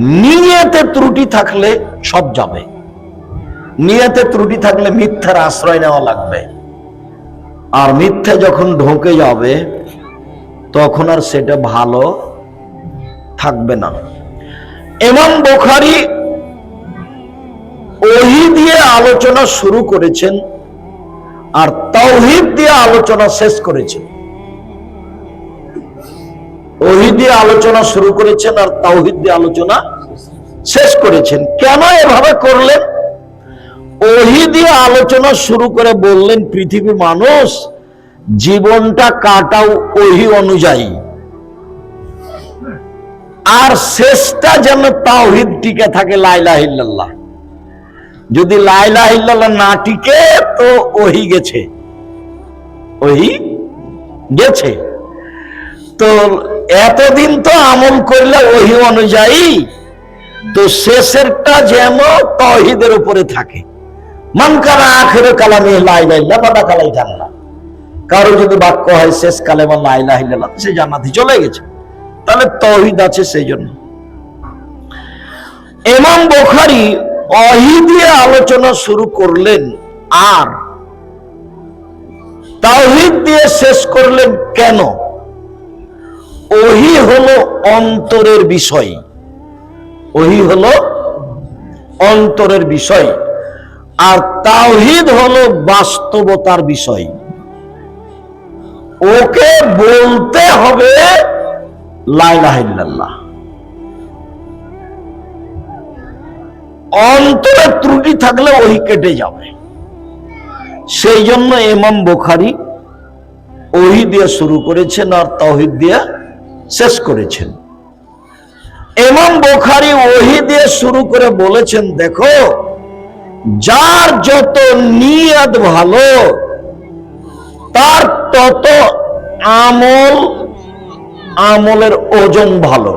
নিয়তে ত্রুটি থাকলে সব যাবে। নিয়তে ত্রুটি থাকলে মিথ্যার আশ্রয় নেওয়া লাগবে। আর মিথ্যা যখন ঢোকে যাবে, তখন আর সেটা ভালো থাকবে না। এমন বোখারি ওহি দিয়ে আলোচনা শুরু করেছেন আর তৌহিদ দিয়ে আলোচনা শেষ করেছেন। ওহি দিয়ে আলোচনা শুরু করেছেন আর তাওহিদ দিয়ে আলোচনা শেষ করেছেন। কেন এভাবে করলেন? ওহি দিয়ে আলোচনা শুরু করে বললেন, পৃথিবী মানুষ জীবনটা কাটাও ওহি অনুযায়ী। আর শেষটা যেন তাওহিদ টিকে থাকে লাইলা ইল্লাল্লাহ। যদি লাইলা ইল্লাল্লাহ না টিকে, তো ওহি গেছে। ওহি গেছে। তো এতদিন তো আমল করলে ওহি অনুযায়ী তো শেষেরটা যেন তহিদের উপরে থাকে। মান কালা আখের কালামে লাইলা বাদা কালাই জানলা কারও যদি বাক্য হয়, শেষ কালেমা লাইলা হিল্লাহ সে জান্নাতি চলে গেছে। তাহলে তহিদ আছে সেই জন্য এমাম বোখারি অহি দিয়ে আলোচনা শুরু করলেন, আর তাওহিদ দিয়ে শেষ করলেন কেন? ওহি হলো অন্তরের বিষয়। ওহি হলো অন্তরের বিষয়। আর তাওহিদ হলো বাস্তবতার বিষয়। ওকে বলতে হবে লাইলাহিল্লাহ অন্তরে ত্রুটি থাকলে ওহি কেটে যাবে। সেই জন্য এমাম বোখারি ওহি দিয়ে শুরু করেছেন আর তহিদ দিয়ে শেষ করেছেন। এমাম বোখারি ওহি দিয়ে শুরু করে বলেছেন দেখো যার যত নিয়ত ভালো তার তত আমল আমলের ওজন ভালো।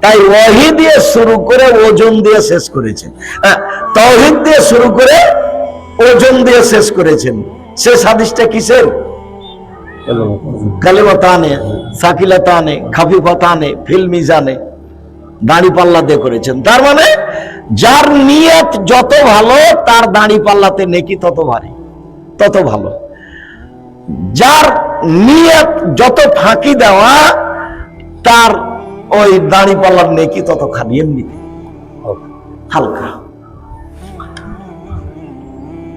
তাই ওহি দিয়ে শুরু করে ওজন দিয়ে শেষ করেছেন। হ্যাঁ, তৌহিদ দিয়ে শুরু করে ওজন দিয়ে শেষ করেছেন। শেষ হাদিসটা কিসের? কালিমাতানে সাকিলাতানে খাফিফাতানে ফিল মিজানে দাড়ি পাল্লা দিয়ে করেছেন। তার মানে যার নিয়ত যত ভালো তার দাড়ি পাল্লাতে নেকি তত ভারী তত ভালো। যার নিয়ত যত ফাঁকি দেওয়া তার ওই দাড়ি পাল্লার নেকি তত খালি এমনিতে। হালকা।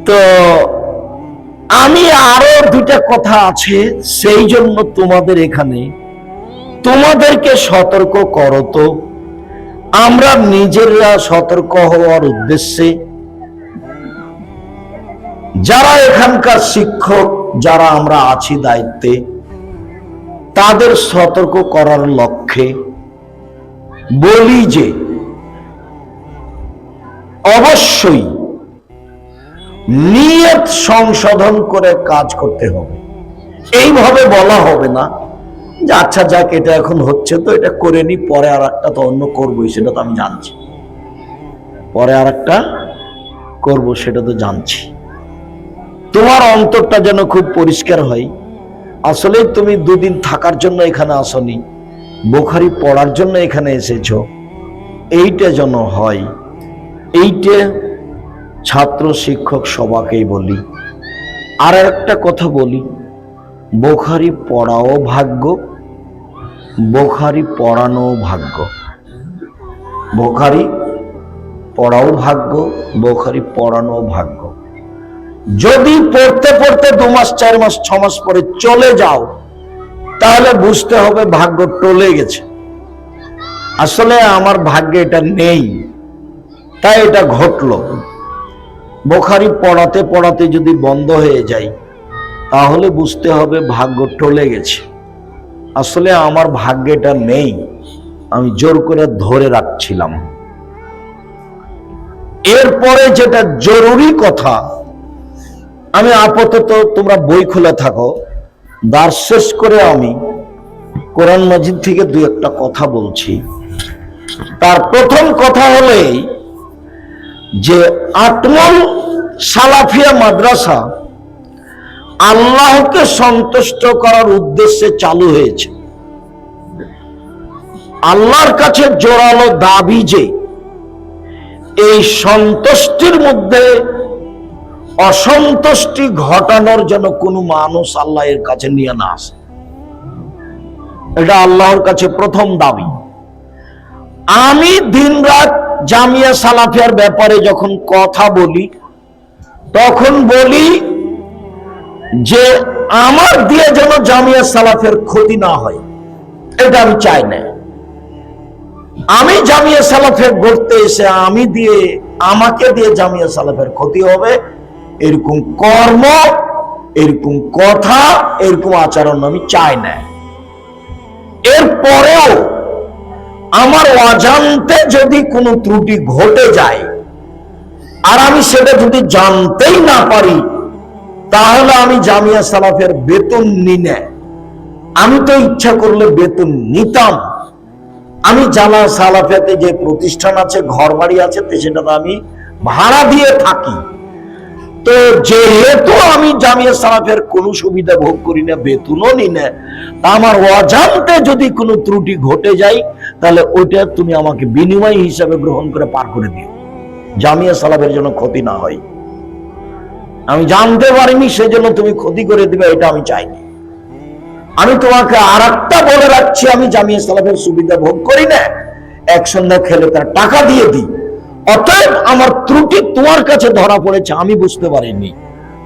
তো আমি আরও দুটা কথা আছে, সেই জন্য তোমাদের এখানে। তোমাদেরকে সতর্ক করো তো। আমরা নিজেরা সতর্ক হওয়ার উদ্দেশ্যে যারা এখানকার শিক্ষক, যারা আমরা আছি দায়িত্বে, তাদের সতর্ক করার লক্ষ্যে বলি যে, অবশ্যই নিয়ত সংশোধন করে কাজ করতে হবে। এইভাবে বলা হবে না যে আচ্ছা যাক, এটা এখন হচ্ছে তো, এটা করে নি, পরে আর একটা তো অন্য করবোই, সেটা তো আমি জানছি। পরে আর একটা করব, সেটা তো জানছি। তোমার অন্তরটা যেন খুব পরিষ্কার হয়। আসলে তুমি দুদিন থাকার জন্য এখানে আসনি, বোখারি পড়ার জন্য এখানে এসেছ। এইটা যেন হয়। এইটা ছাত্র শিক্ষক সবাকেই বলি। আর একটা কথা বলি, বোখারি পড়াও ভাগ্য, বোখারি পড়ানো ভাগ্য। বোখারি পড়াও ভাগ্য, বোখারি পড়ানো ভাগ্য। যদি পড়তে পড়তে দু মাস, চার মাস, ছ মাস পরে চলে যাও, তাহলে বুঝতে হবে ভাগ্য টলে গেছে। আসলে আমার ভাগ্যে এটা নেই, তাই এটা ঘটলো। বোখারি পড়াতে পড়াতে যদি বন্ধ হয়ে যায়, তাহলে বুঝতে হবে ভাগ্য টলে গেছে। আসলে আমার ভাগ্যেটা নেই, আমি জোর করে ধরে রাখছিলাম। এরপরে যেটা জরুরি কথা, আমি আপাতত তোমরা বই খুলে থাকো দার শেষ করে আমি কোরআন মাজিদ থেকে দু একটা কথা বলছি। তার প্রথম কথা হলেই যে আটমল সালাফিয়া মাদ্রাসা আল্লাহকে সন্তুষ্ট করার উদ্দেশ্যে চালু হয়েছে। আল্লাহর কাছে জোরালো দাবি যে এই সন্তুষ্টির মধ্যে অসন্তুষ্টি ঘটানোর জন্য কোনো মানুষ আল্লাহ এর কাছে নিয়ে না আসে। এটা আল্লাহর কাছে প্রথম দাবি। আমি দিনরাত জামিয়া সালাফিয়ার ব্যাপারে যখন কথা বলি, তখন বলি যে আমার দিয়ে যেন জামিয়া সালাফের ক্ষতি না হয়, এটা আমি চাই না। আমি জামিয়া সালাফের গড়তে এসে আমি দিয়ে, আমাকে দিয়ে জামিয়া সালাফের ক্ষতি হবে, এরকম কর্ম, এরকম কথা, এরকম আচরণ আমি চাই না। এরপরেও আমার অজান্তে যদি কোনো ত্রুটি ঘটে যায়, আর আমি সেটা যদি জানতেই না পারি, তাহলে আমি জামিয়া সালাফের বেতন নি আমি তো ইচ্ছা করলে বেতন নিতাম। আমি জামা সালাফিয়াতে যে প্রতিষ্ঠান আছে ঘর বাড়ি আছে সেটা তো আমি ভাড়া দিয়ে থাকি। তো যেহেতু আমি জামিয়া সালাফের কোনো সুবিধা ভোগ করি না, বেতনও নি না আমার অজান্তে যদি কোনো ত্রুটি ঘটে যায় তাহলে ওইটা তুমি আমাকে বিনিময় হিসাবে গ্রহণ করে পার করে দিও। জামিয়া সালাফের জন্য ক্ষতি না হয়। আমি জানতে পারিনি, সেজন্য তুমি ক্ষতি করে দিবে, এটা আমি চাইনি। আমি তোমাকে আর একটা বলে রাখছি, আমি জামিয়া সালাফের সুবিধা ভোগ করি না। এক সন্ধ্যা খেলে তার টাকা দিয়ে দিই। অতএব আমার ত্রুটি তোমার কাছে ধরা পড়েছে, আমি বুঝতে পারিনি।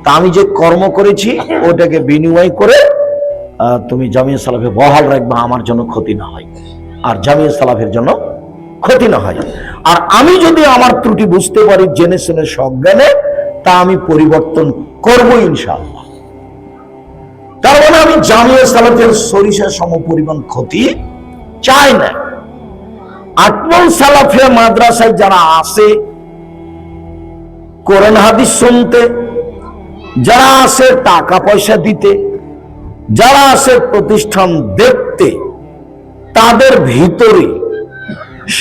তা আমি যে কর্ম করেছি, ওটাকে বিনিময় করে তুমি জামিয়া সালাফে বহাল রাখবা, আমার জন্য ক্ষতি না হয়। আর জামিয়া সালাফের জন্য ক্ষতি না হয়। আর আমি যদি আমার ত্রুটি বুঝতে পারি, জেনে শুনে সজ্ঞানে, তা আমি পরিবর্তন করব ইনশাআল্লাহ। তার মানে আমি জামিয়া সালাফের সরিষা সম পরিমাণ ক্ষতি চাই না। আটমল সালাফিয়া মাদ্রাসায় যারা আসে কোরআন হাদিস শুনতে, যারা আসে টাকা পয়সা দিতে, যারা আসে প্রতিষ্ঠান দেখতে তাদের ভিতরে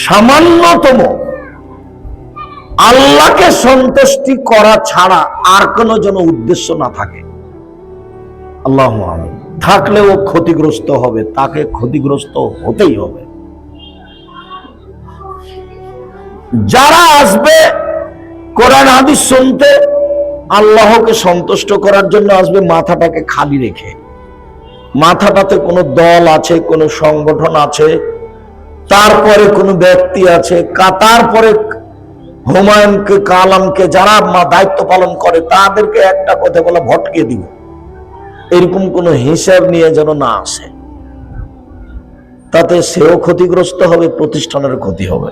সামান্যতম আল্লাহকে সন্তুষ্টি করা ছাড়া আর কোনো যেন উদ্দেশ্য না থাকে। আল্লাহ থাকলেও ক্ষতিগ্রস্ত হবে, তাকে ক্ষতিগ্রস্ত হতেই হবে। যারা আসবে কোরআন, হাদিস শুনতে, আল্লাহকে সন্তুষ্ট করার জন্য আসবে, মাথাটাকে খালি রেখে। মাথাটাতে কোনো দল আছে, কোনো সংগঠন আছে, তারপরে কোনো ব্যক্তি আছে তারপরে হুমায়ুনকে, কালামকে যারা দায়িত্ব পালন করে, তাদেরকে একটা কথা বলে ভটকে দিব। এরকম কোনো হিসাব নিয়ে যেন না আসে। তাতে সেও ক্ষতিগ্রস্ত হবে প্রতিষ্ঠানের ক্ষতি হবে।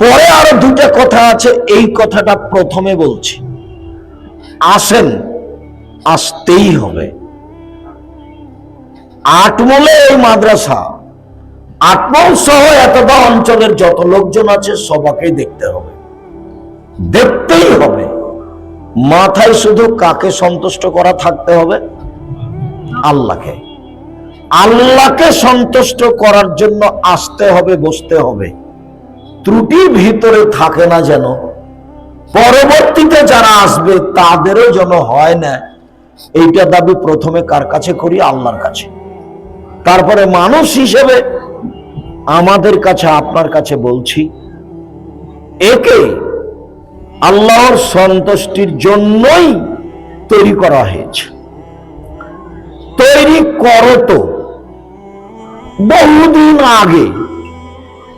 পরে আরও দুটা কথা আছে, এই কথাটা প্রথমে বলছি। আসেন আসতেই হবে। আটমলে এই মাদ্রাসা আটমল সহ এতটা অঞ্চলের যত লোকজন আছে সবাকেই দেখতে হবে। দেখতেই হবে। মাথায় শুধু কাকে সন্তুষ্ট করা থাকতে হবে? আল্লাহকে। আল্লাহকে সন্তুষ্ট করার জন্য আসতে হবে, বসতে হবে। ত্রুটি ভিতরে থাকে না যেন। পরবর্তীতে যারা আসবে, তাদেরও যেন হয় না। এইটা দাবি প্রথমে কার কাছে করি? আল্লাহর কাছে। তারপরে মানুষ হিসেবে আমাদের কাছে, আপনার কাছে বলছি, একে আল্লাহর সন্তুষ্টির জন্যই তৈরি করা হয়েছে। তৈরি করো তো। বহুদিন আগে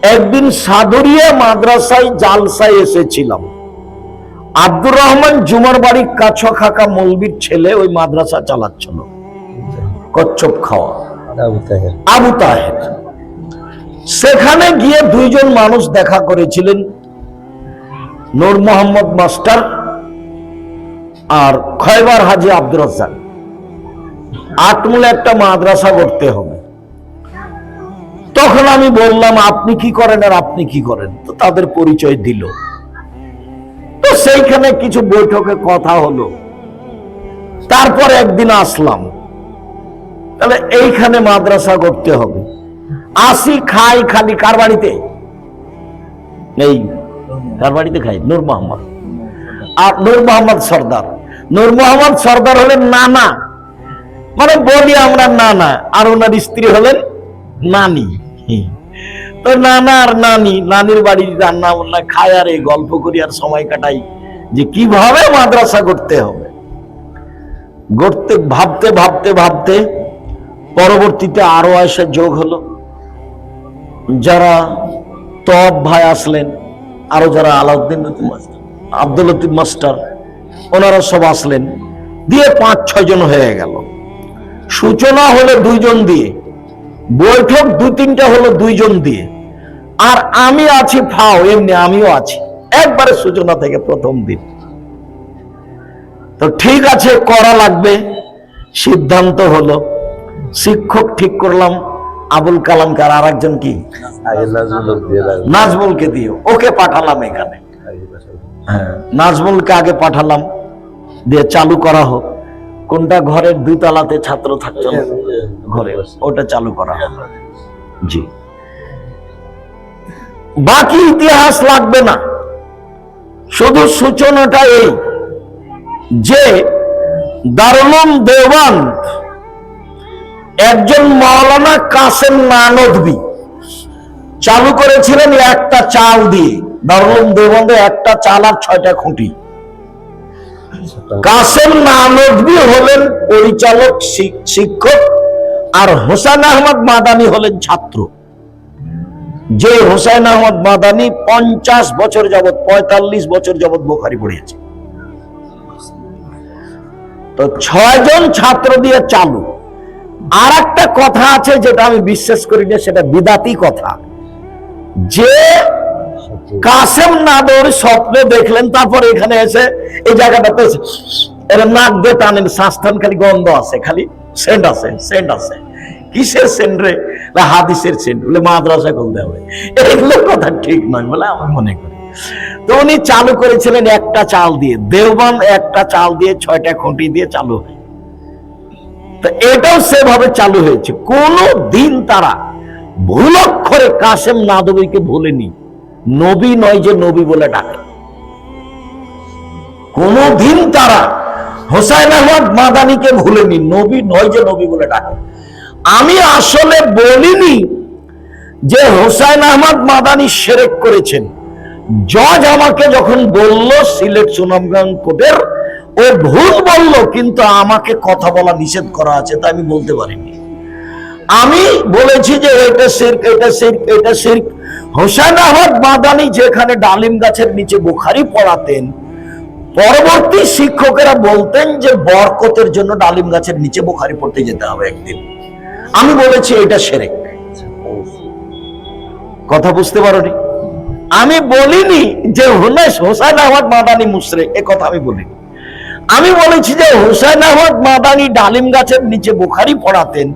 একদিন সাদরিয়া মাদ্রাসায় জালসায় এসেছিলাম। আব্দুর রহমান জুমার বাড়ির কাছ খাকা মলবির ছেলে ওই মাদ্রাসা চালাচ্ছিল। কচ্ছপ খাওয়া। আবু তাহের। সেখানে গিয়ে দুইজন মানুষ দেখা করেছিলেন নূর মোহাম্মদ মাস্টার আর খয়বার হাজি আব্দুর রাজ্জাক। আটমূলে একটা মাদ্রাসা করতে হবে। তখন আমি বললাম আপনি কি করেন আর আপনি কি করেন? তো তাদের পরিচয় দিল। তো সেইখানে কিছু বৈঠকে কথা হলো। তারপর একদিন আসলাম। তাহলে এইখানে মাদ্রাসা করতে হবে। আসি, খাই, খালি কার বাড়িতে? এই কার বাড়িতে খাই? নূর মোহাম্মদ। আর নূর মোহাম্মদ সর্দার। নূর মোহাম্মদ সর্দার হলেন নানা। মানে বলি আমরা নানা, আর ওনার স্ত্রী হলেন নানি। নানা আর নানি, নানির বাড়ির রান্না বান্না খায় আর এই গল্প করি আর সময় কাটাই। যে কীভাবে মাদ্রাসা করতে হবে। গড়তে, ভাবতে ভাবতে ভাবতে পরবর্তীতে আরও এসে যোগ হলো। যারা তব ভাই আসলেন, আরও যারা আলাউদ্দিন আব্দুল লতিফ মাস্টার, ওনারা সব আসলেন। দিয়ে পাঁচ, ছয় জন হয়ে গেল। সূচনা হলো দুইজন দিয়ে, বৈঠক দু তিনটা হলো দুইজন দিয়ে। আর আমি আছি ফাও এমনি আমিও আছি। একবারে সূচনা থেকে প্রথম দিন। তো ঠিক আছে করা লাগবে। সিদ্ধান্ত হলো। শিক্ষক ঠিক করলাম। আবুল কালামকার আর একজন কি? নাজমুলকে দিও। ওকে পাঠালাম এখানে। হ্যাঁ নাজমুলকে আগে পাঠালাম। দিয়ে চালু করা হোক। কোনটা ঘরের দুই তলাতে ছাত্র থাকতো না? ঘরে। ওটা চালু করা হোক। জি। বাকি ইতিহাস লাগবে না। শুধু সূচনাটা এই যে দারুলুম দেওয়ান একজন মাওলানা কাসেম নানদবি চালু করেছিলেন একটা চাল দিয়ে। দারুলুম দেওবন্দে একটা চাল আর ছয়টা খুঁটি। কাসেম নানদবি হলেন পরিচালক শিক- শিক্ষক আর হোসেন আহমদ মাদানি হলেন ছাত্র। যে হোসেন আহমদ মাদানি পঞ্চাশ বছর যাবৎ, পঁয়তাল্লিশ বছর যাবৎ বোখারি পড়িয়েছে। তো ছয়জন ছাত্র দিয়ে চালু। আর একটা কথা আছে যেটা আমি বিশ্বাস করি না সেটা বিদাতি কথা। যে কাসেম নাদর স্বপ্নে দেখলেন, তারপর এখানে এসে এই জায়গাটাতে এরা নাক দিয়ে টানেন শ্বাসটান খালি গন্ধ আছে, খালি সেন্ট আছে সেন্ট আছে। কিসের সেন্ট রে? হাদিসের সেন্ট, বলে মাদ্রাসা খুলতে হবে। এগুলো কথা ঠিক নয় বলে আমি মনে করি। তো উনি চালু করেছিলেন একটা চাল দিয়ে, দেওবান একটা চাল দিয়ে, ছয়টা খুঁটি দিয়ে চালু হয়। তো এটাও সেভাবে চালু হয়েছে। কোন দিন তারা ভুল অক্ষরে কাসেম নাদবীকে ভুলেনি। নবী নয় যে নবী বলে ডাকে। কোন দিন তারা হোসাইন আহমদ মাদানিকে ভুলেনি। নবী নয় যে নবী বলে ডাকে। আমি আসলে বলিনি যে হোসাইন আহমদ মাদানি সেরেক করেছেন। জজ আমাকে যখন বলল, সিলেট সুনামগঞ্জ কোর্টের, ও ভুল বলল, কিন্তু আমাকে কথা বলা নিষেধ করা আছে, তা আমি বলতে পারিনি। আমি বলেছি যে এটা শির্ক এটা শির্ক এটা শির্ক হোসেন আহমদ মাদানি যেখানে ডালিম গাছের নিচে বুখারি পড়াতেন, পরবর্তী শিক্ষকেরা বলতেন যে বরকতের জন্য ডালিম গাছের নিচে বুখারি পড়তে যেতে হবে একদিন। আমি বলেছি এটা সেরেক। কথা বুঝতে পারোনি? আমি বলিনি যে হুনেশ হোসেন আহমদ মাদানি মুসরে এ কথা আমি বলিনি। আমি বলেছি যে হুসাইন আহমদ মাদানি ডালিম গাছের নিচে বোখারি পড়াতেন।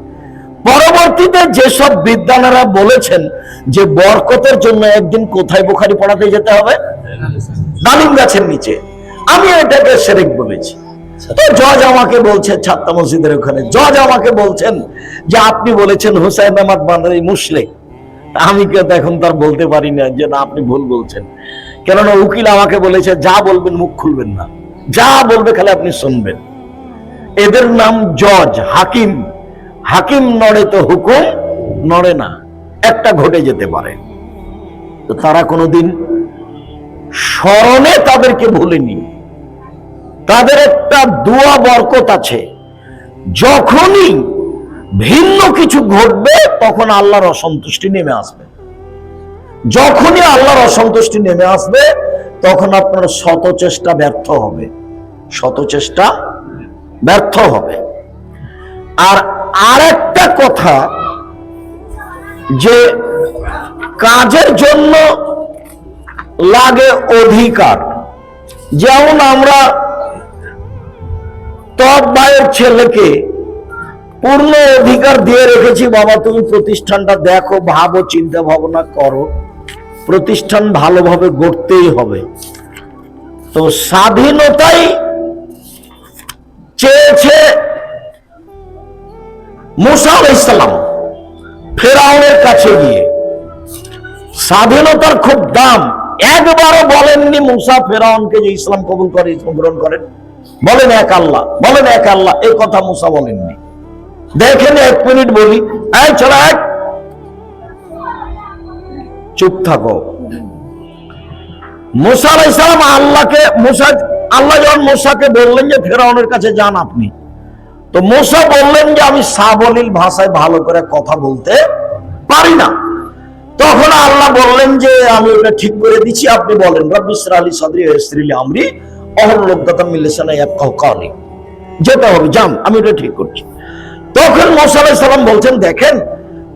পরবর্তীতে যেসব বিদ্যানারা বলেছেন যে বরকতের জন্য একদিন কোথায় বোখারি পড়াতে যেতে হবে? ডালিম গাছের নিচে। আমি এটাকে সেরেক বলেছি। জজ আমাকে বলছে ছাত্তা মসজিদের ওখানে। জজ আমাকে বলছেন যে আপনি বলেছেন হুসাইন আহমদ আমি কিন্তু এখন তার বলতে পারি না যে না, আপনি ভুল বলছেন। কেননা উকিল আমাকে বলেছে, যা বলবেন মুখ খুলবেন না। যা বলবে খালি আপনি শুনবেন। এদের নাম জজ, হাকিম। হাকিম নড়ে তো হুকুম, নড়ে না। একটা ঘটে যেতে পারে। তো তারা কোনোদিন স্মরণে তাদেরকে ভুলেনি। তাদের একটা দোয়া বরকত আছে। যখনই ভিন্ন কিছু ঘটবে, তখন আল্লাহর অসন্তুষ্টি নেমে আসবে। যখনই আল্লাহর অসন্তুষ্টি নেমে আসবে, তখন আপনার শত চেষ্টা ব্যর্থ হবে। শত চেষ্টা ব্যর্থ হবে। আর আরেকটা কথা, যে কাজের জন্য লাগে অধিকার। যেমন আমরা তপ ভাইয়ের ছেলেকে পূর্ণ অধিকার দিয়ে রেখেছি বাবা, তুমি প্রতিষ্ঠানটা দেখো, ভাবো, চিন্তা ভাবনা করো। প্রতিষ্ঠান ভালোভাবে গড়তেই হবে। তো স্বাধীনতাই চেয়েছে মুসা ইসলাম ফেরাউনের কাছে গিয়ে। স্বাধীনতার খুব দাম। একবারও বলেননি মুসা ফেরাউনকে যে ইসলাম কবুল করে, ইসলাম গ্রহণ করেন। বলেন এক আল্লাহ, বলেন এক আল্লাহ, এই কথা মুসা বলেননি। দেখেন এক মিনিট বলি, এই চলো এক চুপ থাকো। মুসা আলাইসালাম আল্লাহকে, মুসা, আল্লাহ যখন মুসাকে বললেন যে, ফেরাউনের কাছে যান আপনি, তো মুসা বললেন যে, আমি সাবলীল ভাষায় ভালো করে কথা বলতে পারি না। তখন আল্লাহ বললেন যে, আমি ওটা ঠিক করে দিচ্ছি, আপনি বলেন রব্বিসরা আলী সাদরি স্ত্রীলি আমরি অহর লোকদাতা মিল্লেসানা এক যেটা হবে যান আমি এটা ঠিক করছি। তখন মোসা সালাম বলছেন, দেখেন,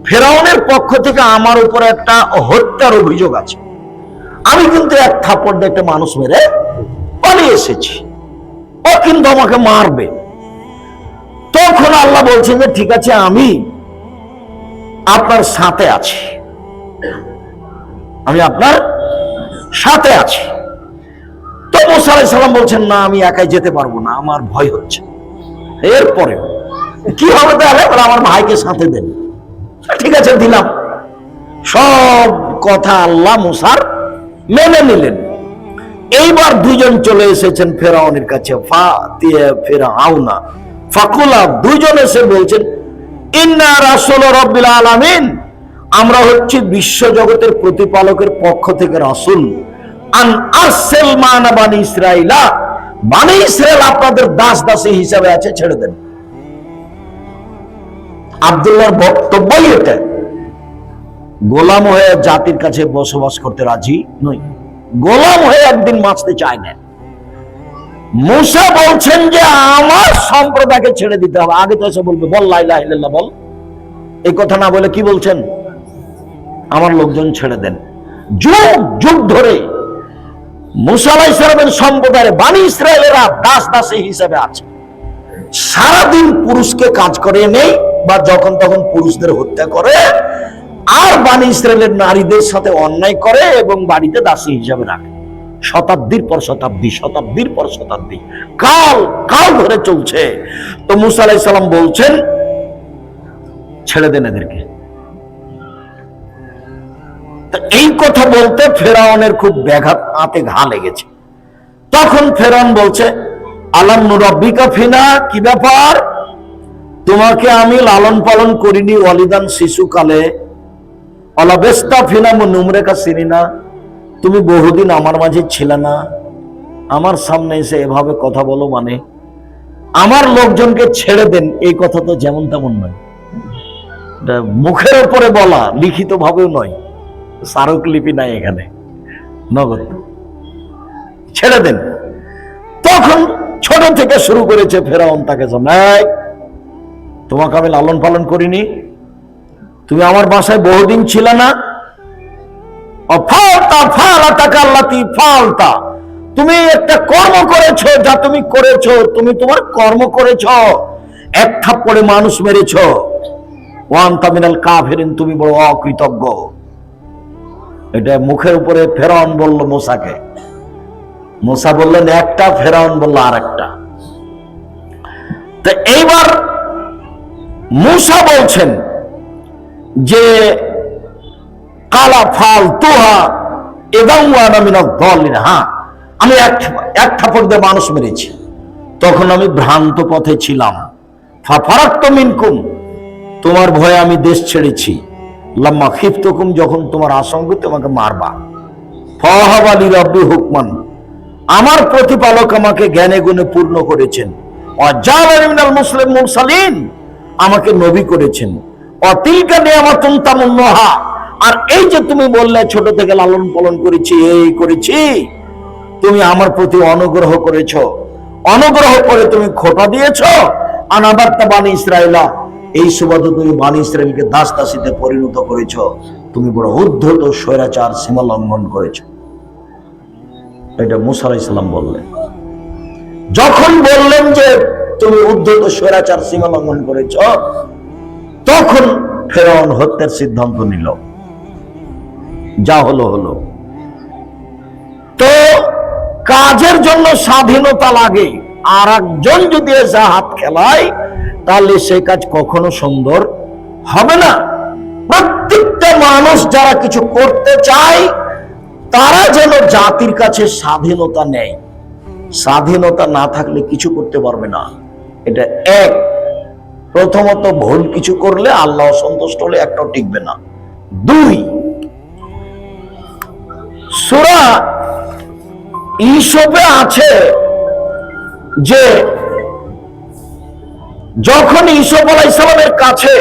ফেরাউনের পক্ষ থেকে আমার উপরে একটা হত্যার অভিযোগ আছে। আমি কিন্তু এক থাপ্পড় দিয়ে একটা মানুষ মেরে পালিয়ে এসেছি। ও কিন্তু আমাকে মারবে। তখন আল্লাহ বলছেন যে, ঠিক আছে, আমি আপনার সাথে আছি। আমি আপনার সাথে আছি। মোসা সালাম বলছেন, না, আমি একাই যেতে পারব না, আমার ভয় হচ্ছে। এরপরে কি হবে তাহলে আমার ভাইকে সাথে দেন ঠিক আছে, দিলাম। সব কথা আল্লাহ মুসার মেনে নিলেন। এইবার দুজন চলে এসেছেন ফেরাউনের কাছে ফা দিয়ে ফেরাউনা ফাকুলা, দুজন এসে বলছেন, ইন্না রাসূল রব্বিল আলামিন, আমরা হচ্ছি বিশ্ব জগতের প্রতিপালকের পক্ষ থেকে রাসূল। আন আরসেল মানা বানি ইসরাইলা। বানি ইসরায়েল আপনাদের দাস হিসাবে আছে, ছেড়ে দেন। আব্দুল্লাহর বক্তব্যই এটা। গোলাম হয়ে জাতির কাছে বসবাস করতে রাজি নই। গোলাম হয়ে একদিন বাঁচতে চায় না। মুসা বলছেন যে আমার সম্প্রদায়কে ছেড়ে দিতে হবে। আগে তো এসে বলবে, বল লাইলা বল। এই কথা না বলে কি বলছেন? আমার লোকজন ছেড়ে দেন। যুগ যুগ ধরে মুসা আলাইহিস সালামের সম্প্রদায়ের বানি ইসরায়েলেরা দাস দাসী হিসেবে আছে। সারাদিন পুরুষকে কাজ করে নেই বা যখন তখন পুরুষদের হত্যা করে আর বাণী ইসরায়েলের নারীদের সাথে অন্যায় করে এবং বাড়িতে দাসী হিসাবে রাখে। শতাব্দীর পর শতাব্দী, শতাব্দীর পর শতাব্দী, কাল কাল ধরে চলছে। তো মুসা আলাইহিস সালাম বলছেন, ছেড়ে দেন এদেরকে। এই কথা বলতে ফেরাউনের খুব ব্যাঘাত আতে ঘা লেগেছে। তখন ফেরাউন বলছে, আলাম ফিনা, কি ব্যাপার? তোমাকে আমি লালন পালন করিনি অলিদান শিশুকালে। অলাবেস্তা ফিনা নুমরেকা চিনি না। তুমি বহুদিন আমার মাঝে ছিলে না। আমার সামনে এসে এভাবে কথা বলো মানে আমার লোকজনকে ছেড়ে দেন। এই কথা তো যেমন তেমন নয়। মুখের উপরে বলা লিখিত ভাবেও নয়। স্মারকলিপি নাই এখানে। নগদ। ছেড়ে দেন। তখন ছোট থেকে শুরু করেছে ফেরাউন তাকে জানাই তোমাকে আমি লালন পালন করিনি। তুমি আমার বাসায় বহুদিন ছিল না। অফালতা ফালাতাকা আল্লাতি ফালতা। তুমি একটা কর্ম করেছ যা তুমি করেছ। তুমি তোমার কর্ম করেছ। এক থাপ্পড়ে মানুষ মেরেছো। ওয়ান তামিনাল কাফেরিন, তুমি বড় অকৃতজ্ঞ। এটা মুখের উপরে ফেরাউন বলল, মোসাকে। মোসা বললেন, একটা ফেরাউন বলল আর একটা তো এইবার মুসা বলছেন যে, কালা ফাল তোহা হ্যাঁ আমি এক এক থাপড় দিয়ে মানুষ মেরেছি। তখন আমি ভ্রান্ত পথে ছিলাম। ফারাক্ত মিনকুম, তোমার ভয়ে আমি দেশ ছেড়েছি। লাম্মা যখন তোমার আশঙ্ক তোমাকে মারবা। ফহাবালি রব্বি হুকমান, আমার প্রতিপালক আমাকে জ্ঞানে গুণে পূর্ণ করেছেন। অজালিমিনাল মুসলিম মুরসালিন, আমাকে নবী করেছেন। অতিলকা নিয়ামাতুন তামুন্নহা, আর এই যে তুমি বললে, ছোট থেকে লালন পালন করেছি, এই করেছি, তুমি আমার প্রতি অনুগ্রহ করেছ। অনুগ্রহ করে তুমি খোটা দিয়েছ। আনাবার্তা বাণী ইসরায়েলা এই সুবাদে তুমি বাণী ইসরায়েলকে দাস দাসীতে পরিণত করেছ। তুমি বড় উদ্ধত স্বৈরাচার সীমা লঙ্ঘন করেছ। এটা মুসা আলাইসাল্লাম বললেন। যখন বললেন যে তুমি উদ্ধত স্বৈরাচার সীমা লঙ্ঘন করেছ, তখন ফেরাউন হত্যার সিদ্ধান্ত নিল। যা হলো হলো। তো কাজের জন্য স্বাধীনতা লাগে। আর একজন যদি এসে হাত খেলায় তাহলে সেই কাজ কখনো সুন্দর হবে না। প্রত্যেকটা মানুষ যারা কিছু করতে চায়, তারা যেন জাতির কাছে স্বাধীনতা নেয়। স্বাধীনতা না থাকলে কিছু করতে পারবে না। এটা এক। প্রথমত ভুল কিছু করলে আল্লাহ সন্তুষ্ট হলে একটাও টিকবে না। দুই, সুরা ইসবে আছে যে যখন ইসব আলাহ ইসলামের কাছে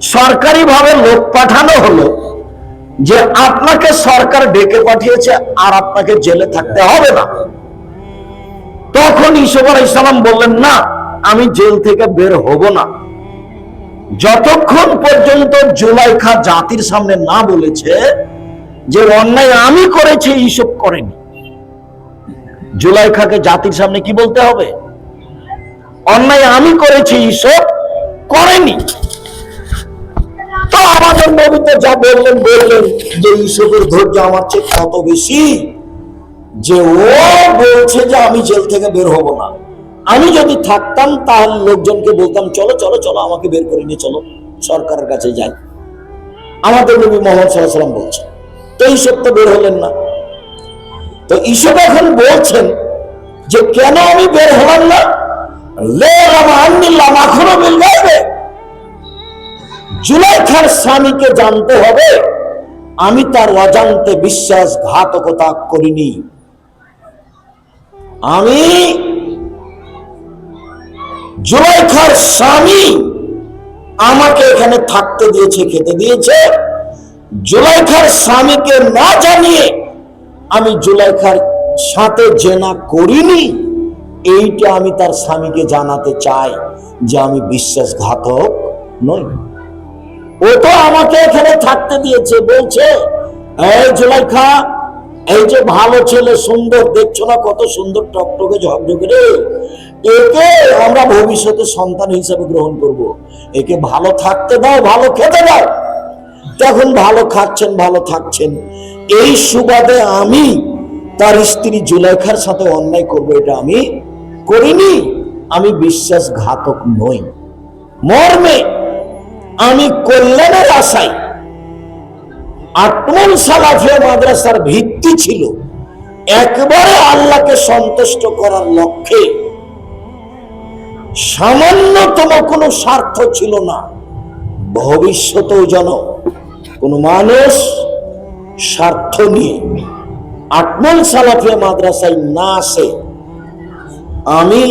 সরকারিভাবে লোক পাঠানো হলো যে আপনাকে সরকার ডেকে পাঠিয়েছে আর আপনাকে জেলে থাকতে হবে না, তখন ইসব আলাহ ইসলাম বললেন, না, আমি জেল থেকে বের হব না। যতক্ষণ পর্যন্ত জুলাইখা জাতির সামনে না বলেছে যে অন্যায় আমি করেছি এইসব করেনি। জুলাইখাকে জাতির সামনে কি বলতে হবে? অন্যায় আমি করেছি এইসব করেনি। তো আমাদের নবী তো যা বললেন বললেন যে ইসবের ধৈর্য আমার চেয়ে কত বেশি? যে ও বলছে যে আমি জেল থেকে বের হব না। আমি যদি থাকতাম, তাহলে লোকজনকে বলতাম, চলো চলো চলো, আমাকে বের করে নিয়ে চলো, সরকারের কাছে যাই। আমাদের নবী মোহাম্মদ সাল্লাম বলছেন, তো এইসব তো বের হলেন না। তো ঈশ্বর এখন বলছেন যে, কেন আমি বের হলাম না? জুলাইখার স্বামীকে জানতে হবে, আমি তার অজান্তে বিশ্বাসঘাতকতা করিনি। আমি জুলাইখার স্বামী আমাকে এখানে থাকতে দিয়েছে, খেতে দিয়েছে। জুলাইখার স্বামীকে না জানিয়ে আমি জুলাইখার সাথে জেনা করিনি। এইটা আমি তার স্বামীকে জানাতে চাই যে আমি বিশ্বাসঘাতক নই। ও তো আমাকে এখানে থাকতে দিয়েছে, বলছে, এই জুলাইখা, এই যে ভালো ছেলে, সুন্দর, দেখছ না কত সুন্দর টকটকে ঝকঝকে রে? একে আমরা ভবিষ্যতে সন্তান হিসেবে গ্রহণ করব। একে ভালো থাকতে দাও, ভালো খেতে দাও। তখন ভালো খাচ্ছেন, ভালো থাকছেন। এই সুবাদে আমি তার স্ত্রী জুলাইখার সাথে অন্যায় করব, এটা আমি করিনি, আমি বিশ্বাসঘাতক নই। মর্মে আমি কল্যাণের আশায় আটমন সালাফিয়া মাদ্রাসার ভিত্তি ছিল একবারে আল্লাহকে সন্তুষ্ট করার লক্ষ্যে। সামান্যতম কোনো স্বার্থ ছিল না, ভবিষ্যতেও যেন কোনো মানুষ স্বার্থ নিয়ে আটমন সালাফিয়া মাদ্রাসায় না আসে। আমি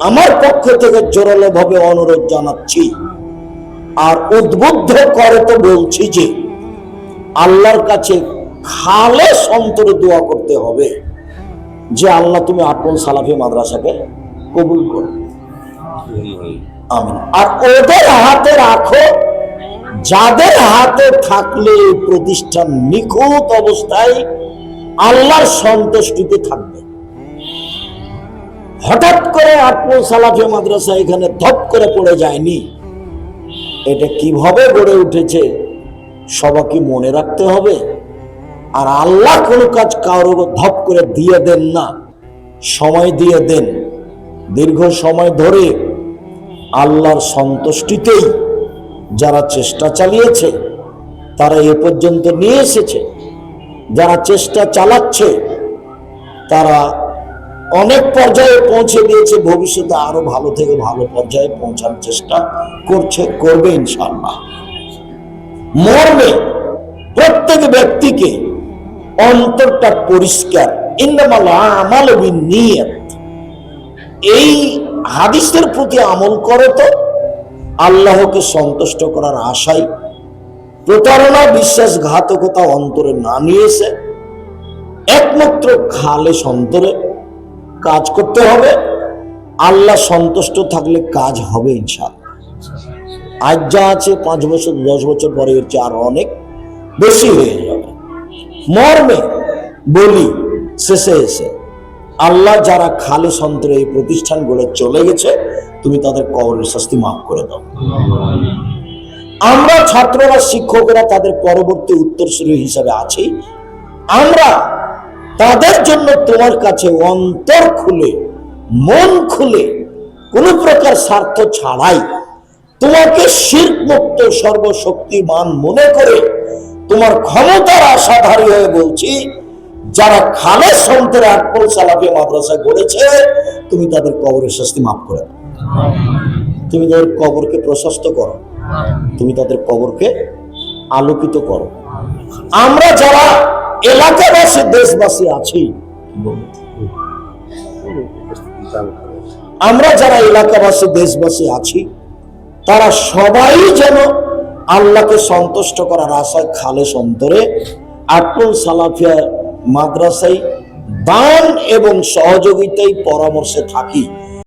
আমার পক্ষ থেকে জোরালো ভাবে অনুরোধ জানাচ্ছি আর উদ্বুদ্ধ করে তো বলছি যে আল্লাহর কাছে খালে অন্তরে দোয়া করতে হবে যে আল্লাহ তুমি আপন সালাফি মাদ্রাসাকে কবুল করো। আমিন। আর ওদের হাতে রাখো, যাদের হাতে থাকলে প্রতিষ্ঠান নিখুঁত অবস্থায় আল্লাহর সন্তুষ্টিতে থাকবে। হঠাৎ করে আটমো সালাফি মাদ্রাসা এখানে ধপ করে পড়ে যায়নি। এটা কীভাবে গড়ে উঠেছে সবাইকে মনে রাখতে হবে? আর আল্লাহ কোনো কাজ কারোর ধপ করে দিয়ে দেন না, সময় দিয়ে দেন। দীর্ঘ সময় ধরে আল্লাহর সন্তুষ্টিতেই যারা চেষ্টা চালিয়েছে, তারা এ পর্যন্ত নিয়ে এসেছে। যারা চেষ্টা চালাচ্ছে, তারা অনেক পর্যায়ে পৌঁছে দিয়েছে ভবিষ্যতে আরও ভালো থেকে ভালো পর্যায়ে পৌঁছার চেষ্টা করছে, করবে ইনশাল্লাহ মর্মে প্রত্যেক ব্যক্তিকে অন্তরটা পরিষ্কার। এই হাদিসের প্রতি আমল করো তো আল্লাহকে সন্তুষ্ট করার আশায় প্রতারণা, বিশ্বাসঘাতকতা অন্তরে না নিয়েছে। একমাত্র খালে অন্তরে কাজ করতে হবে। আল্লাহ সন্তুষ্ট থাকলে কাজ হবে ইনশাআল্লাহ। আজ যা আছে পাঁচ বছর, দশ বছর পরে হচ্ছে আরও অনেক বেশি হয়ে যাবে। মর্মে বলি, শেষে এসে আল্লাহ যারা খালে সন্তরে এই প্রতিষ্ঠান গড়ে চলে গেছে, তুমি তাদের কবরের শাস্তি মাফ করে দাও। আমরা ছাত্ররা, শিক্ষকরা তাদের পরবর্তী উত্তরসূরি হিসাবে আছি। আমরা তাদের জন্য তোমার কাছে অন্তর খুলে, মন খুলে, কোনো প্রকার স্বার্থ ছাড়াই তোমাকে শিল্প মুক্ত সর্বশক্তিমান মনে করে তোমার ক্ষমতার আশাধারী হয়ে বলছি, যারা খালের সন্তের আকবর সালাফি মাদ্রাসা গড়েছে তুমি তাদের কবরের শাস্তি মাফ করে তুমি তাদের কবরকে প্রশস্ত করো। তুমি তাদের কবরকে আলোকিত করো। আমরা যারা এলাকাবাসী দেশবাসী আছি। আমরা যারা এলাকাবাসী, দেশবাসী আছি, তারা সবাই যেন আল্লাহকে সন্তুষ্ট করার আশায় খালেস অন্তরে আটল সালাফিয়া মাদ্রাসায় দান এবং সহযোগিতায় পরামর্শে থাকি।